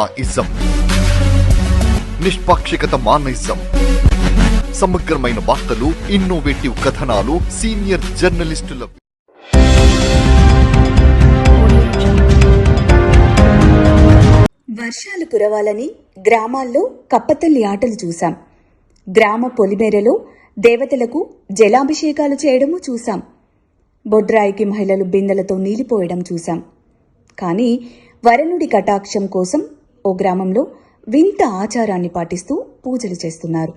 Ism నిష్పాక్షికత మానయిజం సమగ్రమైన వార్తలు innovative కథనాలు సీనియర్ జర్నలిస్టుల వర్షాలు కురవాలని గ్రామాల్లో కప్పతల్లి ఆటలు చూశాం. గ్రామ పొలిమేరలో దేవతలకు జలాభిషేకాలు చేయడము చూశాం. బొడ్రాయికి మహిళలు బిందెలతో నీలిపోయడం చూశాం. కానీ వరుణుడి కటాక్షం కోసం ఓ గ్రామంలో వింత ఆచారాన్ని పాటిస్తూ పూజలు చేస్తున్నారు.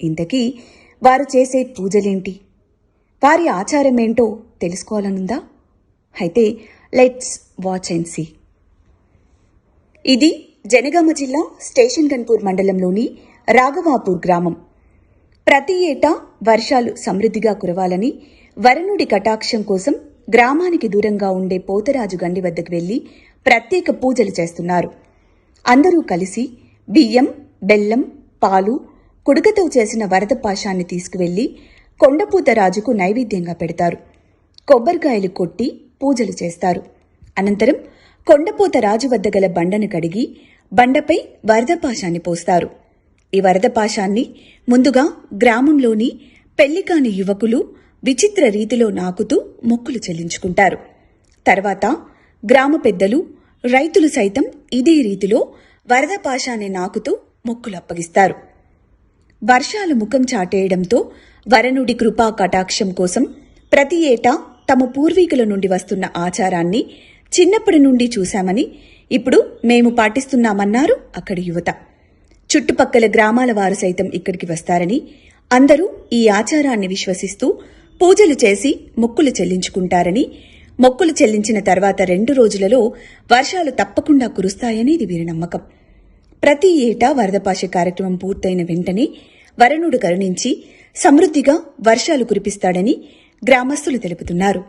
ఇంతకీ వారు చేసే పూజలేంటి? వారి ఆచారం ఏంటో తెలుసుకోవాలనుందా? అయితే లెట్స్ వాచ్ అండ్ సీ. ఇది జనగామ జిల్లా స్టేషన్ గన్పూర్ మండలంలోని రాఘవాపూర్ గ్రామం. ప్రతి ఏటా వర్షాలు సమృద్ధిగా కురవాలని వరనుడి కటాక్షం కోసం గ్రామానికి దూరంగా ఉండే పోతరాజు గండి వద్దకు వెళ్ళి ప్రత్యేక పూజలు చేస్తున్నారు. అందరూ కలిసి బియ్యం బెల్లం పాలు కుడుకతో చేసిన వరద పాశాన్ని తీసుకువెళ్ళి కొండపూతరాజుకు నైవేద్యంగా పెడతారు. కొబ్బరికాయలు కొట్టి పూజలు చేస్తారు. అనంతరం కొండపోత రాజు వద్ద గల బండను కడిగి బండపై వరదపాశాన్ని పోస్తారు. ఈ వరదపాశాన్ని ముందుగా గ్రామంలోని పెళ్ళికాని యువకులు విచిత్ర రీతిలో నాకుతూ మొక్కులు చెల్లించుకుంటారు. తర్వాత గ్రామ పెద్దలు రైతులు సైతం ఇదే రీతిలో వరద పాశాన్ని నాకుతూ మొక్కులు అప్పగిస్తారు వర్షాలు ముఖం చాటేయడంతో వరనుడి కృపా కటాక్షం కోసం ప్రతి ఏటా తమ పూర్వీకుల నుండి వస్తున్న ఆచారాన్ని చిన్నప్పటి నుండి చూశామని ఇప్పుడు మేము పాటిస్తున్నామన్నారు అక్కడి యువత. చుట్టుపక్కల గ్రామాల వారు సైతం ఇక్కడికి వస్తారని అందరూ ఈ ఆచారాన్ని విశ్వసిస్తూ పూజలు చేసి మొక్కులు చెల్లించుకుంటారని మొక్కులు చెల్లించిన తర్వాత రెండు రోజులలో వర్షాలు తప్పకుండా కురుస్తాయని ఇది వీరి నమ్మకం. ప్రతి ఏటా వరదపాష కార్యక్రమం పూర్తయిన వెంటనే వరుణుడు కరుణించి సమృద్ధిగా వర్షాలు కురిపిస్తాడని గ్రామస్తులు తెలుపుతున్నారు.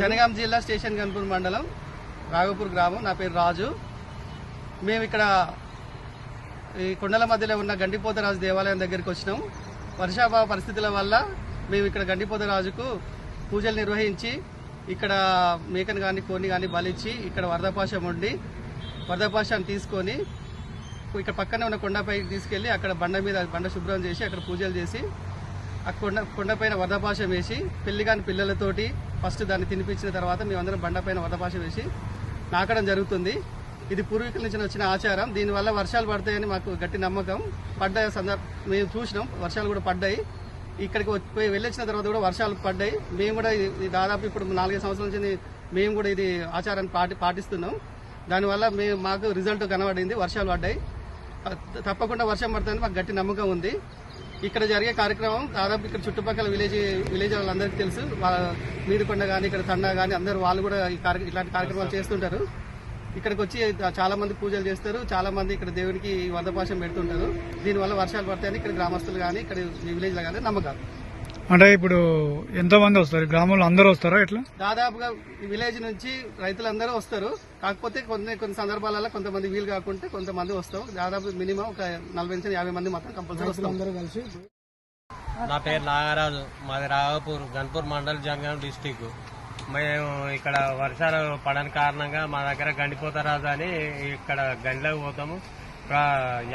జనగాం జిల్లా స్టేషన్ గన్పూర్ మండలం రాఘపూర్ గ్రామం. నా పేరు రాజు. మేము ఇక్కడ ఈ కొండల మధ్యలో ఉన్న గండిపోతరాజు దేవాలయం దగ్గరికి వచ్చినాం. వర్షాభావ పరిస్థితుల వల్ల మేము ఇక్కడ గండిపోతరాజుకు పూజలు నిర్వహించి ఇక్కడ మేకను కానీ కోని కానీ బలిచ్చి ఇక్కడ వరదపాశం ఉండి వరదపాశాన్ని తీసుకొని ఇక్కడ పక్కనే ఉన్న కొండపైకి తీసుకెళ్ళి అక్కడ బండ మీద బండ శుభ్రం చేసి అక్కడ పూజలు చేసి ఆ కొండ కొండపైన వరదపాశం వేసి పెళ్ళి కాని పిల్లలతోటి ఫస్ట్ దాన్ని తినిపించిన తర్వాత మేమందరం బండపైన వరదపాశం వేసి నాకడం జరుగుతుంది. ఇది పూర్వీకుల నుంచి వచ్చిన ఆచారం. దీనివల్ల వర్షాలు పడతాయని మాకు గట్టి నమ్మకం. పడ్డ సందర్భ మేము చూసినాం వర్షాలు కూడా పడ్డాయి. ఇక్కడికి పోయి వెళ్ళొచ్చిన తర్వాత కూడా వర్షాలు పడ్డాయి. మేము కూడా దాదాపు ఇప్పుడు నాలుగైదు సంవత్సరాల నుంచి మేము కూడా ఇది ఆచారాన్ని పాటి పాటిస్తున్నాం. దానివల్ల మేము మాకు రిజల్ట్ కనబడింది వర్షాలు పడ్డాయి. తప్పకుండా వర్షం పడుతుందని మాకు గట్టి నమ్మకం ఉంది. ఇక్కడ జరిగే కార్యక్రమం దాదాపు ఇక్కడ చుట్టుపక్కల విలేజ్ విలేజ్ వాళ్ళందరికీ తెలుసు. వాళ్ళ మీదకొండ కానీ ఇక్కడ తండా కానీ అందరూ వాళ్ళు కూడా ఈ ఇట్లాంటి కార్యక్రమాలు చేస్తుంటారు. ఇక్కడికి వచ్చి చాలా మంది పూజలు చేస్తారు. చాలా మంది ఇక్కడ దేవునికి వరదపాశం పెడుతుంటారు. దీనివల్ల వర్షాలు పడతాయని ఇక్కడ గ్రామస్తులు కానీ ఇక్కడ విలేజ్లో కానీ నమ్మకాలు. అంటే ఇప్పుడు ఎంతో మంది వస్తారు? గ్రామంలో అందరూ వస్తారా ఎట్లా? దాదాపుగా ఈ విలేజ్ నుంచి రైతులందరూ వస్తారు. కాకపోతే కొన్ని కొన్ని సందర్భాలలో కొంతమంది వీలు కాకుంటే కొంతమంది వస్తాం. దాదాపు మినిమం ఒక నలభై నుంచి యాభై మంది మాత్రం కంపల్సరీ వస్తాం. నా పేరు నాగరాజు. మాది రాఘపూర్ గన్పూర్ మండల్ జంగం డిస్టిక్. మేము ఇక్కడ వర్షాలు పడని కారణంగా మా దగ్గర గండిపోతరాజు అని ఇక్కడ గండిలోకి పోతాము. ఇక్కడ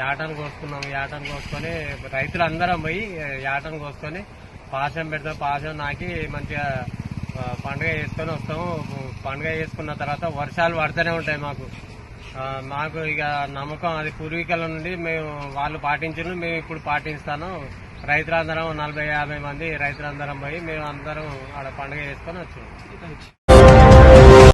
యాటను కోసుకున్నాము. యాటను కోసుకొని రైతులందరం పోయి యాటను కోసుకొని పాశం పెడతాం పాశం నాకి మంచిగా పండుగ చేసుకొని వస్తాము. పండుగ చేసుకున్న తర్వాత వర్షాలు పడుతూనే ఉంటాయి మాకు. మాకు ఇక నమ్మకం అది పూర్వీకుల నుండి మేము వాళ్ళు పాటించిన మేము ఇప్పుడు పాటిస్తాను. రైతులందరం నలభై యాభై మంది రైతులందరం పోయి మేము అందరం ఆడ పండుగ చేసుకొని వచ్చాము